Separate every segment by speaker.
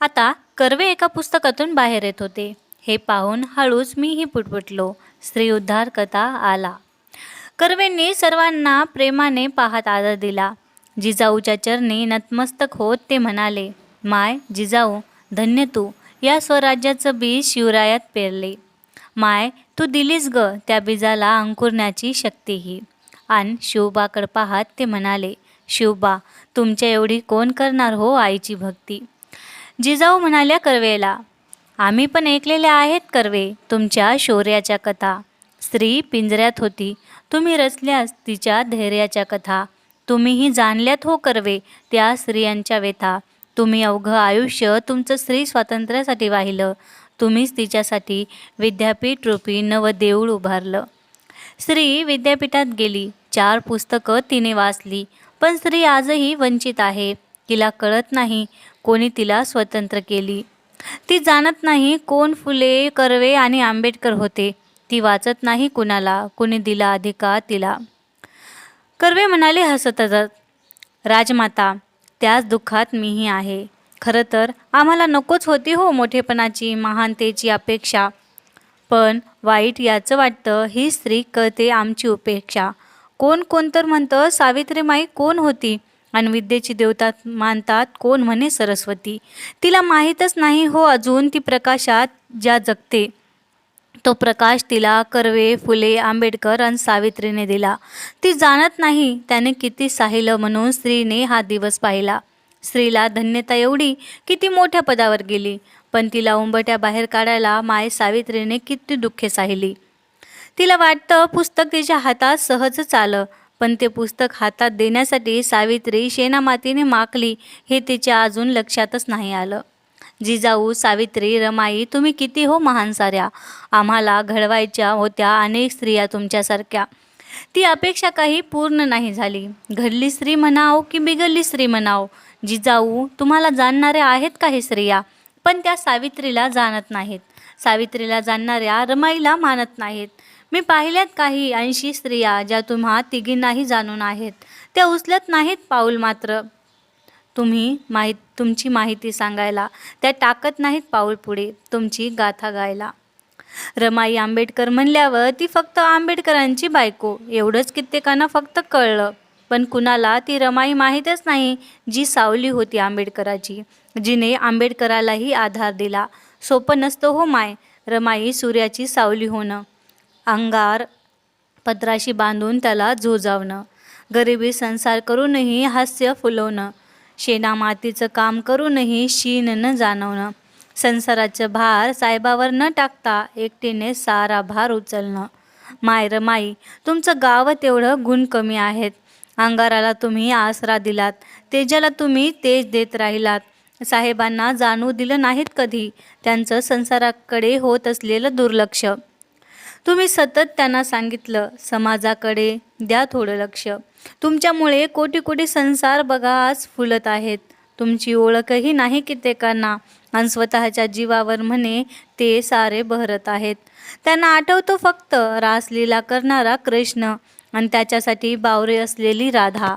Speaker 1: आता कर्वे एका पुस्तकातून बाहेर येत होते. हे पाहून हळूच मीही पुटपुटलो. स्त्री उद्धार कथा आला. कर्वेंनी सर्वांना प्रेमाने पाहत आदर दिला. जिजाऊच्या चरणी नतमस्तक होत ते म्हणाले माय जिजाऊ धन्य तू. या स्वराज्याचं बीज शिवरायात पेरले. माय तू दिलीस ग त्या बीजाला अंकुरण्याची शक्तीही आणि शिवबाकडं पाहत ते म्हणाले शिवबा तुमच्या एवढी कोण करणार हो आईची भक्ती? जिजाऊ म्हणाल्या कर्वेला आम्ही पण ऐकलेल्या आहेत कर्वे तुमच्या शौर्याच्या कथा. स्त्री पिंजऱ्यात होती तुम्ही रचल्यास तिच्या धैर्याच्या कथा. तुम्हीही जाणल्यात हो कर्वे त्या स्त्रियांच्या व्यथा. तुम्ही अवघं आयुष्य तुमचं स्त्री स्वातंत्र्यासाठी वाहिलं. तुम्हीच तिच्यासाठी विद्यापीठ रूपी नव देऊळ उभारलं. स्त्री विद्यापीठात गेली चार पुस्तकं तिने वाचली. पण स्त्री आजही वंचित आहे. तिला कळत नाही कोणी तिला स्वतंत्र केली. ती जाणत नाही कोण फुले कर्वे आणि आंबेडकर होते. ती वाचत नाही कुणाला कुणी दिला अधिकार तिला. कर्वे म्हणाले हसत हसत राजमाता. त्याच दुःखात मीही आहे. खरं तर आम्हाला नकोच होती हो मोठेपणाची महानतेची अपेक्षा. पण वाईट याचं वाटतं ही स्त्री कळते आमची उपेक्षा. कोण कोण तर म्हणतं सावित्रीमाई कोण होती? आणि विद्येची देवता मानतात. कोण म्हणे सरस्वती? तिला माहीतच नाही हो अजून ती प्रकाशात ज्या जगते. तो प्रकाश तिला कर्वे फुले आंबेडकर आणि सावित्रीने दिला. ती जाणत नाही त्याने किती साहिलं म्हणून स्त्रीने हा दिवस पाहिला. स्त्रीला धन्यता एवढी की ती मोठ्या पदावर गेली पण तिला उंबट्या बाहेर काढायला माय सावित्रीने किती दुःखे साहिली. तिला वाटतं पुस्तक तिच्या हातात सहजच आलं. पण ते पुस्तक हातात देण्यासाठी सावित्री शेणामातीने माकली हे तिच्या अजून लक्षातच नाही आलं. जिजाऊ सावित्री रमाई तुम्ही किती हो महान साऱ्या? आम्हाला घडवायच्या होत्या अनेक स्त्रिया तुमच्यासारख्या. ती अपेक्षा काही पूर्ण नाही झाली. घडली स्त्री म्हणाव की बिघडली स्त्री म्हणाव? जिजाऊ तुम्हाला जाणणाऱ्या आहेत काही स्त्रिया पण त्या सावित्रीला जाणत नाहीत. सावित्रीला जाणणाऱ्या रमाईला मानत नाहीत. मी पाहिल्यात काही ऐंशी स्त्रिया ज्या तुम्हा तिघींनाही जाणून आहेत. त्या उचलत नाहीत पाऊल मात्र. तुम्ही माहीत तुमची माहिती सांगायला. त्या टाकत नाहीत पाऊल पुढे तुमची गाथा गायला. रमाई आंबेडकर म्हणल्यावर ती फक्त आंबेडकरांची बायको. एवढंच कित्येकांना फक्त कळलं. पण कुणाला ती रमाई माहीतच नाही जी सावली होती आंबेडकराची. जिने आंबेडकरालाही आधार दिला. सोपं नसतं हो माय. रमाई सूर्याची सावली होणं. अंगार पत्राशी बांधून त्याला झोजावणं गरिबी संसार करूनही हास्य फुलवणं. शेणा मातीचं काम करूनही शीननं न जाणवणं. संसाराचं भार साहेबावर न टाकता एकटीने सारा भार उचलणं. माय माई तुमचं गाव तेवढं गुण कमी आहेत. अंगाराला तुम्ही आसरा दिलात. तेजाला तुम्ही तेज देत राहिलात. साहेबांना जाणू दिलं नाहीत कधी. त्यांचं संसाराकडे होत असलेलं दुर्लक्ष. तुम्ही सतत त्यांना सांगितलं समाजाकडे द्या थोडं लक्ष. तुमच्यामुळे कोटी कोटी संसार बघा आज फुलत आहेत. तुमची ओळखही नाही कित्येकांना. आणि स्वतःच्या जीवावर म्हणे ते सारे बहरत आहेत. त्यांना आठवतो फक्त रासलीला करणारा कृष्ण आणि त्याच्यासाठी बावरे असलेली राधा.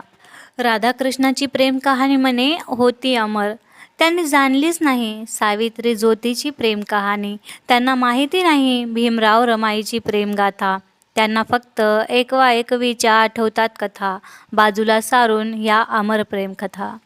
Speaker 1: राधाकृष्णाची प्रेम कहाणी म्हणे होती अमर. त्यांनी जाणलीच नाही. सावित्री ज्योतीची प्रेम कहाणी. त्यांना माहिती नाही भीमराव रमाईची प्रेमगाथा त्यांना फक्त एकवा एकवीच्या आठवतात कथा. बाजूला सारून या अमर प्रेम कथा.